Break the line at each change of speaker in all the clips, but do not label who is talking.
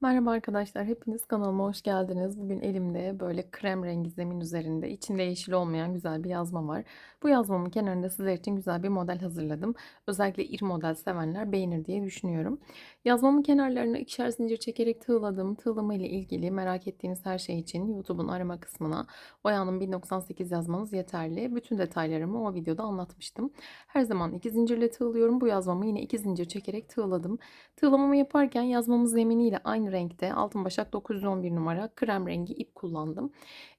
Merhaba arkadaşlar, hepiniz kanalıma hoş geldiniz. Bugün elimde böyle krem rengi zemin üzerinde içinde yeşil olmayan güzel bir yazma var. Bu yazmamın kenarında sizler için güzel bir model hazırladım. Özellikle iri model sevenler beğenir diye düşünüyorum. Yazmamın kenarlarına ikişer zincir çekerek tığladım. Tığlama ile ilgili merak ettiğiniz her şey için YouTube'un arama kısmına Oya'nın 1098 yazmanız yeterli. Bütün detaylarımı o videoda anlatmıştım. Her zaman iki zincirle tığlıyorum. Bu yazmamı yine iki zincir çekerek tığladım. Tığlamamı yaparken yazmamın zeminiyle aynı renkte Altın Başak 911 numara krem rengi ip kullandım.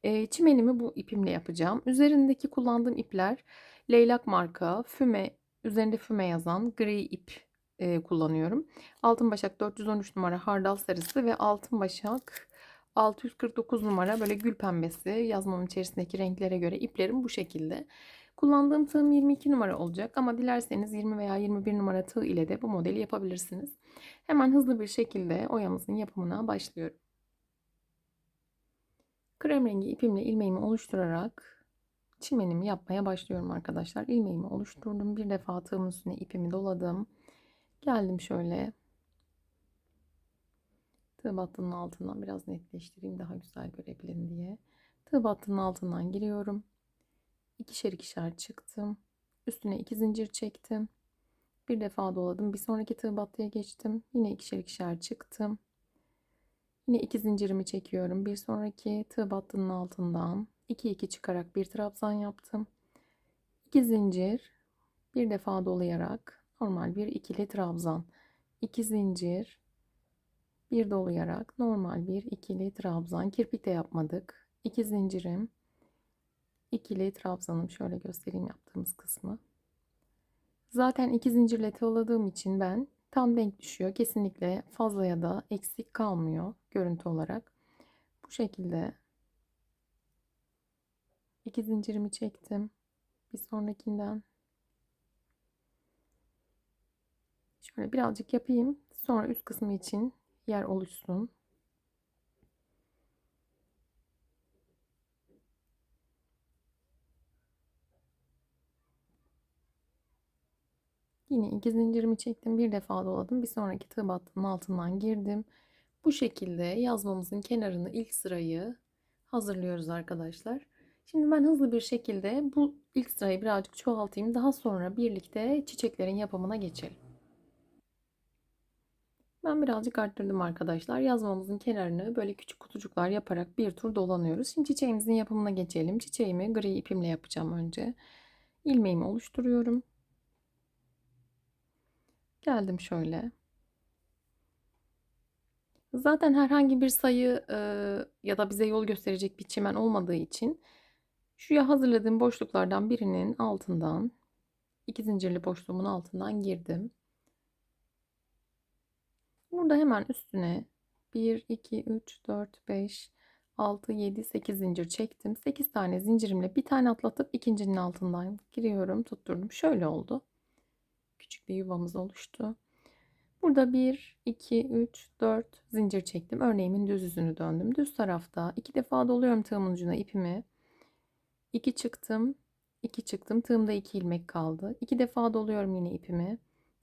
E, çimenimi bu ipimle yapacağım. Üzerindeki kullandığım ipler Leylak marka füme üzerinde füme yazan gri ip e, kullanıyorum. Altın Başak 413 numara hardal sarısı ve Altın Başak 649 numara böyle gül pembesi yazmamın içerisindeki renklere göre iplerim bu şekilde. Kullandığım tığım 22 numara olacak ama dilerseniz 20 veya 21 numara tığ ile de bu modeli yapabilirsiniz. Hemen hızlı bir şekilde oyamızın yapımına başlıyorum. Krem rengi ipimle ilmeğimi oluşturarak çimenimi yapmaya başlıyorum arkadaşlar. İlmeğimi oluşturdum. Bir defa tığımın üstüne ipimi doladım. Geldim şöyle. Tığ battının altından biraz netleştireyim daha güzel görebilin diye. Tığ battının altından giriyorum. İkişer ikişer çıktım. Üstüne iki zincir çektim. Bir defa doladım. Bir sonraki tığ battıya geçtim. Yine ikişer ikişer çıktım. Yine iki zincirimi çekiyorum. Bir sonraki tığ battının altından 2 2 çıkarak bir trabzan yaptım. 2 zincir bir defa dolayarak normal bir ikili trabzan. 2 zincir bir dolayarak normal bir ikili trabzan. Kirpik de yapmadık. 2 zincirim ikili trabzanım şöyle göstereyim yaptığımız kısmı. Zaten iki zincirle tığladığım için ben tam denk düşüyor. Kesinlikle fazla ya da eksik kalmıyor görüntü olarak. Bu şekilde iki zincirimi çektim. Bir sonrakinden şöyle birazcık yapayım. Sonra üst kısmı için yer oluşsun. Yine iki zincirimi çektim. Bir defa doladım. Bir sonraki tığ battının altından girdim. Bu şekilde yazmamızın kenarını ilk sırayı hazırlıyoruz arkadaşlar. Şimdi ben hızlı bir şekilde bu ilk sırayı birazcık çoğaltayım. Daha sonra birlikte çiçeklerin yapımına geçelim. Ben birazcık arttırdım arkadaşlar. Yazmamızın kenarını böyle küçük kutucuklar yaparak bir tur dolanıyoruz. Şimdi çiçeğimizin yapımına geçelim. Çiçeğimi gri ipimle yapacağım önce. İlmeğimi oluşturuyorum. Geldim şöyle. Zaten herhangi bir sayı e, ya da bize yol gösterecek bir çimen olmadığı için şuraya hazırladığım boşluklardan birinin altından iki zincirli boşluğumun altından girdim. Burada hemen üstüne 1, 2, 3, 4, 5, 6, 7, 8 zincir çektim. 8 tane zincirimle bir tane atlatıp ikincinin altından giriyorum, tutturdum. Şöyle oldu küçük bir yuvamız oluştu. Burada 1, 2, 3, 4 zincir çektim. Örneğimin düz yüzünü döndüm. Düz tarafta iki defa doluyorum tığımın ucuna ipimi. 2 çıktım. 2 çıktım. Tığımda 2 ilmek kaldı. 2 defa doluyorum yine ipimi.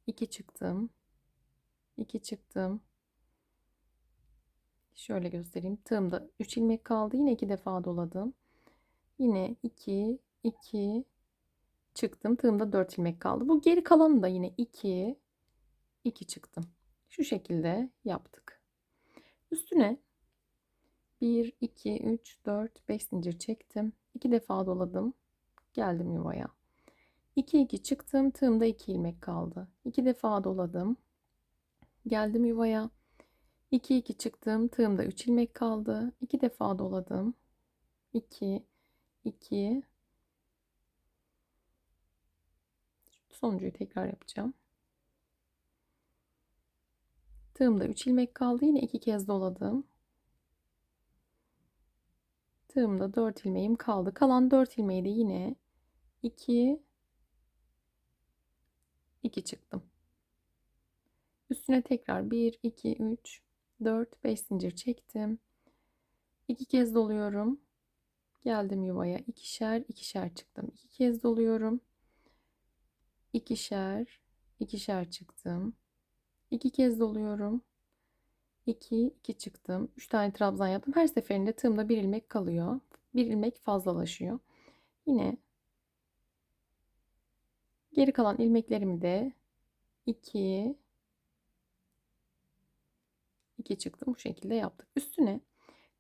2 çıktım. 2 çıktım. Şöyle göstereyim. Tığımda 3 ilmek kaldı. Yine 2 defa doladım. Yine 2, 2, çıktım. Tığımda 4 ilmek kaldı. Bu geri kalanı da yine 2 2 çıktım. Şu şekilde yaptık. Üstüne 1 2 3 4 5 zincir çektim. 2 defa doladım. Geldim yuvaya. 2 2 çıktım. Tığımda 2 ilmek kaldı. 2 defa doladım. Geldim yuvaya. 2 2 çıktım. Tığımda 3 ilmek kaldı. 2 defa doladım. 2 2 Sonuncuyu tekrar yapacağım. Tığımda 3 ilmek kaldı. Yine 2 kez doladım. Tığımda 4 ilmeğim kaldı. Kalan 4 ilmeği de yine 2 2 çıktım. Üstüne tekrar 1 2 3 4 5 zincir çektim. 2 kez doluyorum. Geldim yuvaya. ikişer ikişer çıktım. 2 kez doluyorum ikişer, ikişer çıktım. İki kez doluyorum. 2, 2 çıktım. 3 tane trabzan yaptım. Her seferinde tığımda bir ilmek kalıyor. Bir ilmek fazlalaşıyor. Yine geri kalan ilmeklerimi de 2 2 çıktım. Bu şekilde yaptık. Üstüne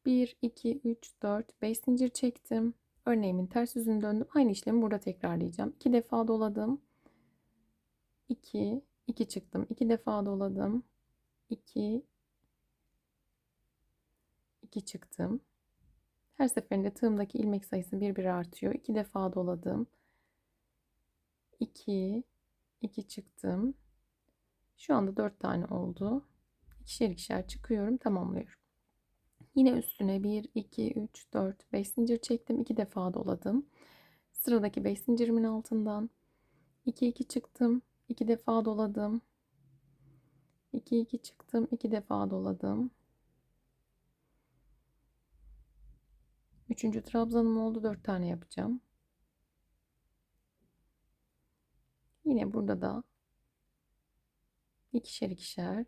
1, 2, 3, 4, 5 zincir çektim. Örneğimin ters yüzünü döndüm. Aynı işlemi burada tekrarlayacağım. 2 defa doladım. 2, 2 çıktım. 2 defa doladım. 2, 2 çıktım. Her seferinde tığımdaki ilmek sayısı bir bir artıyor. 2 defa doladım. 2, 2 çıktım. Şu anda 4 tane oldu. İkişer ikişer çıkıyorum, tamamlıyorum. Yine üstüne 1, 2, 3, 4, 5 zincir çektim. 2 defa doladım. Sıradaki 5 zincirimin altından 2, 2 çıktım. 2 defa doladım. 2, 2 çıktım. 2 defa doladım. Üçüncü trabzanım oldu. 4 tane yapacağım. Yine burada da ikişer ikişer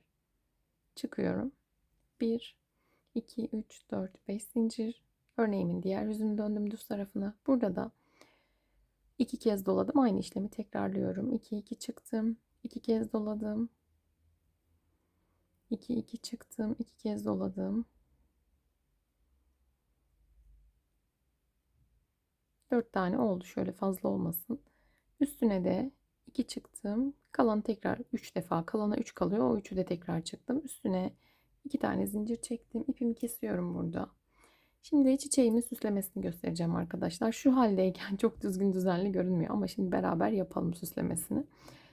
çıkıyorum. 1 2 3 4 5 zincir. Örneğimin diğer yüzünü döndüm düz tarafına. Burada da iki kez doladım. Aynı işlemi tekrarlıyorum. 2 2 çıktım. 2 kez doladım. 2 2 çıktım. 2 kez doladım. 4 tane oldu. Şöyle fazla olmasın. Üstüne de 2 çıktım. Kalan tekrar 3 defa. Kalana 3 kalıyor. O 3'ü de tekrar çıktım. Üstüne 2 tane zincir çektim. İpimi kesiyorum burada. Şimdi çiçeğimin süslemesini göstereceğim arkadaşlar. Şu haldeyken çok düzgün düzenli görünmüyor ama şimdi beraber yapalım süslemesini.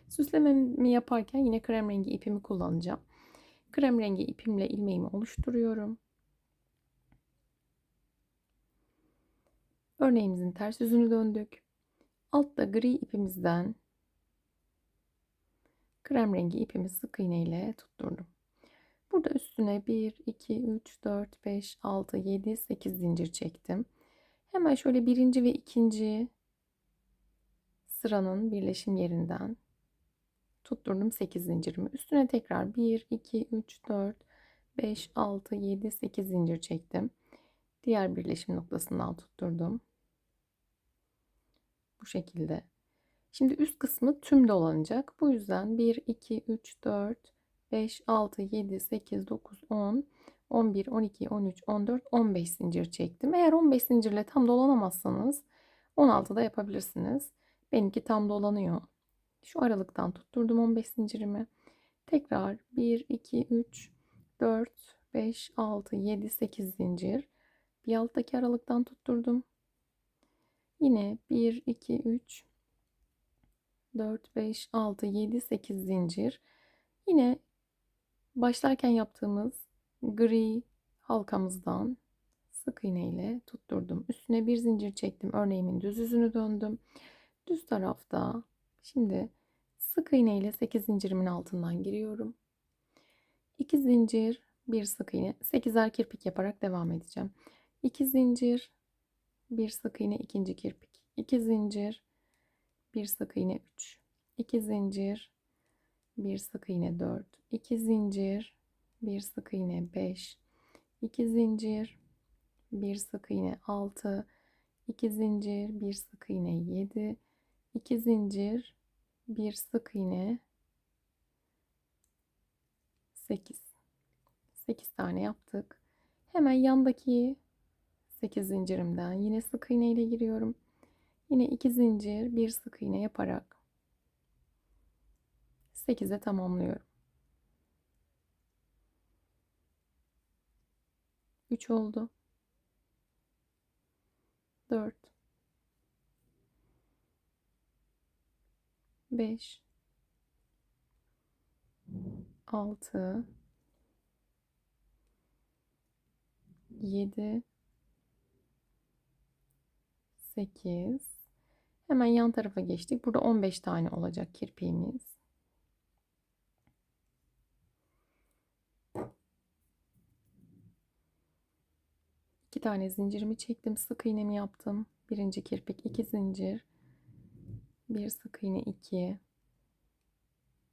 Süslememi yaparken yine krem rengi ipimi kullanacağım. Krem rengi ipimle ilmeğimi oluşturuyorum. Örneğimizin ters yüzünü döndük. Altta gri ipimizden krem rengi ipimi sık iğne ile tutturdum. Burada üstüne 1, 2, 3, 4, 5, 6, 7, 8 zincir çektim. Hemen şöyle birinci ve ikinci sıranın birleşim yerinden tutturdum 8 zincirimi. Üstüne tekrar 1, 2, 3, 4, 5, 6, 7, 8 zincir çektim. Diğer birleşim noktasından tutturdum. Bu şekilde. Şimdi üst kısmı tüm dolanacak. Bu yüzden 1, 2, 3, 4, 5, 6, 7, 8, 9, 10, 11, 12, 13, 14, 15 zincir çektim. Eğer 15 zincirle tam dolanamazsanız 16 da yapabilirsiniz. Benimki tam dolanıyor. Şu aralıktan tutturdum 15 zincirimi. Tekrar 1, 2, 3, 4, 5, 6, 7, 8 zincir. Bir alttaki aralıktan tutturdum. Yine 1, 2, 3, 4, 5, 6, 7, 8 zincir. Yine başlarken yaptığımız gri halkamızdan sık iğne ile tutturdum. Üstüne bir zincir çektim. Örneğimin düz yüzünü döndüm. Düz tarafta şimdi sık iğne ile 8 zincirimin altından giriyorum. 2 zincir, bir sık iğne, 8'er kirpik yaparak devam edeceğim. 2 zincir, bir sık iğne, ikinci kirpik. 2 zincir, bir sık iğne 3. 2 zincir, bir sık iğne 4, 2 zincir, bir sık iğne 5, 2 zincir, bir sık iğne 6, 2 zincir, bir sık iğne 7, 2 zincir, bir sık iğne 8. 8 tane yaptık. Hemen yandaki 8 zincirimden yine sık iğne ile giriyorum. Yine 2 zincir, bir sık iğne yaparak 8'e tamamlıyorum. 3 oldu. 4 5 6 7 8 Hemen yan tarafa geçtik. Burada 15 tane olacak kirpiğimiz. 2 tane zincirimi çektim. Sık iğnemi yaptım. Birinci kirpik 2 zincir. Bir sık iğne 2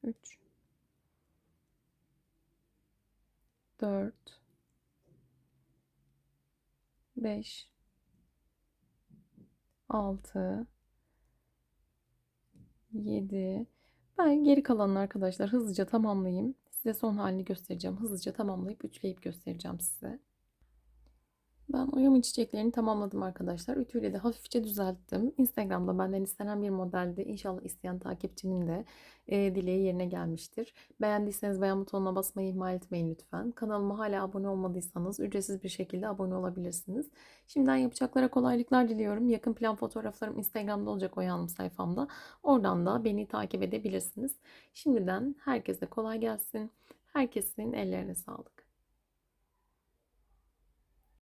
3 4 5 6 7 Ben geri kalanını arkadaşlar hızlıca tamamlayayım. Size son halini göstereceğim. Hızlıca tamamlayıp üçleyip göstereceğim size. Ben oyamın çiçeklerini tamamladım arkadaşlar. Ütüyle de hafifçe düzelttim. Instagram'da benden istenen bir modeldi. İnşallah isteyen takipçimin de e, dileği yerine gelmiştir. Beğendiyseniz beğen butonuna basmayı ihmal etmeyin lütfen. Kanalıma hala abone olmadıysanız ücretsiz bir şekilde abone olabilirsiniz. Şimdiden yapacaklara kolaylıklar diliyorum. Yakın plan fotoğraflarım Instagram'da olacak Oyanım sayfamda. Oradan da beni takip edebilirsiniz. Şimdiden herkese kolay gelsin. Herkesin ellerine sağlık.